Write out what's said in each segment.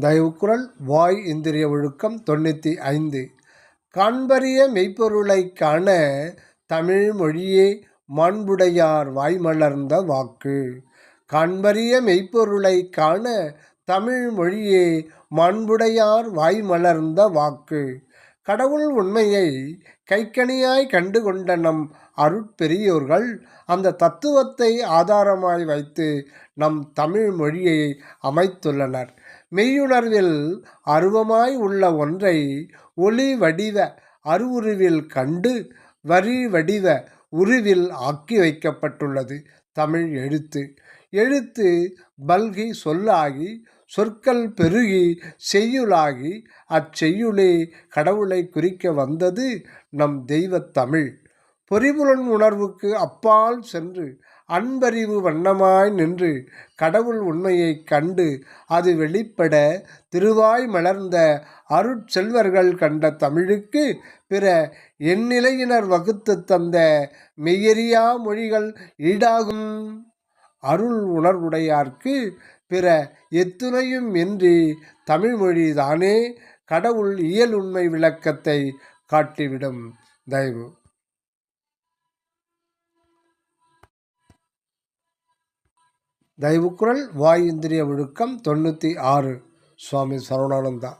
தயவுக்குரல் வாய் இந்திரிய ஒழுக்கம் தொண்ணூற்றி ஐந்து. கண்பறிய மெய்ப்பொருளை காண தமிழ் மொழியே மாண்புடையார் வாய்மலர்ந்த வாக்கு. காண்பறிய மெய்ப்பொருளை காண தமிழ் மொழியே மாண்புடையார் வாய்மலர்ந்த வாக்கு. கடவுள் உண்மையை கைக்கணியாய் கண்டு கொண்ட நம் அருட்பெரியோர்கள் அந்த தத்துவத்தை ஆதாரமாய் வைத்து நம் தமிழ் மொழியை அமைத்துள்ளனர். மெய்யுணர்வில் அருவமாய் உள்ள ஒன்றை ஒளி வடிவ அருவுருவில் கண்டு வரி வடிவ உருவில் ஆக்கி வைக்கப்பட்டுள்ளது. தமிழ் எழுத்து. எழுத்து பல்கி சொல்லாகி சொற்கள் பெருகி செய்யுளாகி அச்செய்யுளே கடவுளை குறிக்க வந்தது நம் தெய்வத் தமிழ். பொறிபுலன் உணர்வுக்கு அப்பால் சென்று அன்பறிவு வண்ணமாய் நின்று கடவுள் உண்மையை கண்டு அது வெளிப்பட திருவாய் மலர்ந்த அருட்செல்வர்கள் கண்ட தமிழுக்கு பிற எந்நிலையினர் வகுத்து தந்த மெய்யறியா மொழிகள் ஈடாகும். அருள் உணர்வுடையார்க்கு பிற எத்துணையும் இன்றி தமிழ்மொழி தானே கடவுள் இயல் உண்மை விளக்கத்தை காட்டிவிடும். தயவு. தயவுக்குரல் வாய் இந்திரிய ஒழுக்கம் தொண்ணூற்றி ஆறு. சுவாமி சரவணானந்தா.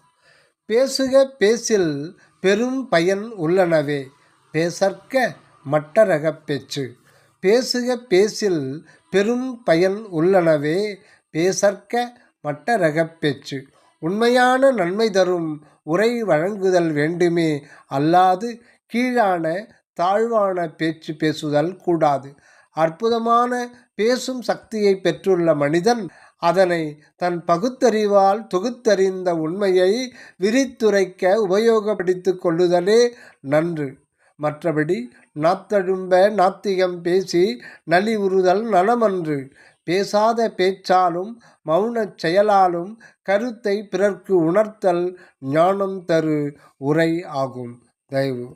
பேசுக பேசில் பெரும் பயன் உள்ளனவே. பேசற்க மட்டரகப் பேச்சு. பேசுக பேசில் பெரும் பயன் உள்ளனவே பேசற்க மட்டரக பேச்சு. உண்மையான நன்மை தரும் உரை வழங்குதல் வேண்டுமே அல்லாது கீழான தாழ்வான பேச்சு பேசுதல் கூடாது. அற்புதமான பேசும் சக்தியை பெற்றுள்ள மனிதன் அதனை தன் பகுத்தறிவால் தொகுத்தறிந்த உண்மையை விரித்துரைக்க உபயோகப்படுத்திக் கொள்ளுதலே நன்று. மற்றபடி நாத்தழும்ப நாத்திகம் பேசி நலி உறுதல் நலமன்று. பேசாத பேச்சாலும் மௌனச் செயலாலும் கருத்தை பிறர்க்கு உணர்த்தல் ஞானம் தரு உரை ஆகும். தயவு.